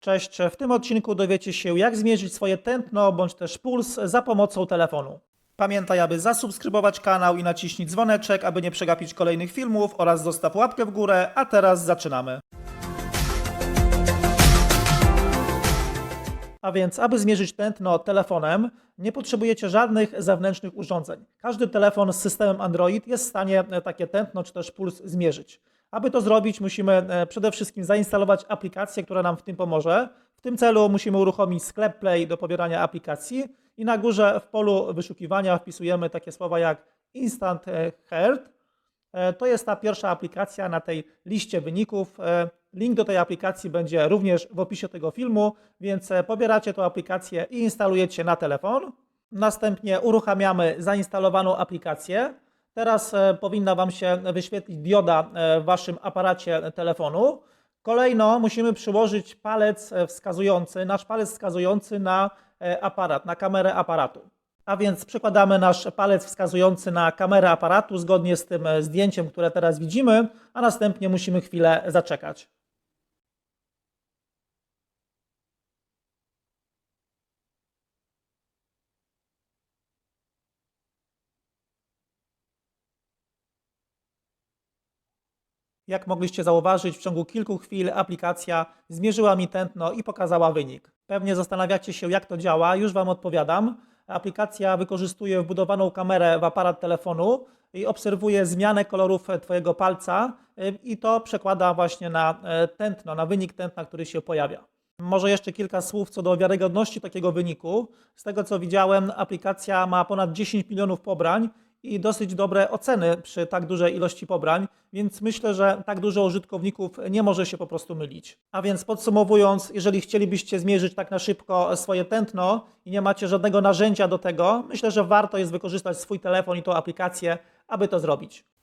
Cześć, w tym odcinku dowiecie się jak zmierzyć swoje tętno bądź też puls za pomocą telefonu. Pamiętaj, aby zasubskrybować kanał i naciśnij dzwoneczek, aby nie przegapić kolejnych filmów oraz zostaw łapkę w górę, a teraz zaczynamy. A więc, aby zmierzyć tętno telefonem, nie potrzebujecie żadnych zewnętrznych urządzeń. Każdy telefon z systemem Android jest w stanie takie tętno czy też puls zmierzyć. Aby to zrobić, musimy e, przede wszystkim zainstalować aplikację, która nam w tym pomoże. W tym celu musimy uruchomić sklep Play do pobierania aplikacji i na górze w polu wyszukiwania wpisujemy takie słowa jak Instant e, Health. E, To jest ta pierwsza aplikacja na tej liście wyników. Link do tej aplikacji będzie również w opisie tego filmu, więc pobieracie tę aplikację i instalujecie na telefon. Następnie uruchamiamy zainstalowaną aplikację. Teraz e, powinna Wam się wyświetlić dioda e, w Waszym aparacie telefonu. Kolejno musimy przyłożyć palec e, wskazujący, nasz palec wskazujący na aparat, na kamerę aparatu. A więc przykładamy nasz palec wskazujący na kamerę aparatu zgodnie z tym zdjęciem, które teraz widzimy, a następnie musimy chwilę zaczekać. Jak mogliście zauważyć, w ciągu kilku chwil aplikacja zmierzyła mi tętno i pokazała wynik. Pewnie zastanawiacie się, jak to działa, już Wam odpowiadam. Aplikacja wykorzystuje wbudowaną kamerę w aparat telefonu i obserwuje zmianę kolorów Twojego palca i to przekłada właśnie na e, tętno, na wynik tętna, który się pojawia. Może jeszcze kilka słów co do wiarygodności takiego wyniku. Z tego co widziałem, aplikacja ma ponad 10 milionów pobrań i dosyć dobre oceny przy tak dużej ilości pobrań, więc myślę, że tak dużo użytkowników nie może się po prostu mylić. A więc podsumowując, jeżeli chcielibyście zmierzyć tak na szybko swoje tętno i nie macie żadnego narzędzia do tego, myślę, że warto jest wykorzystać swój telefon i tą aplikację, aby to zrobić.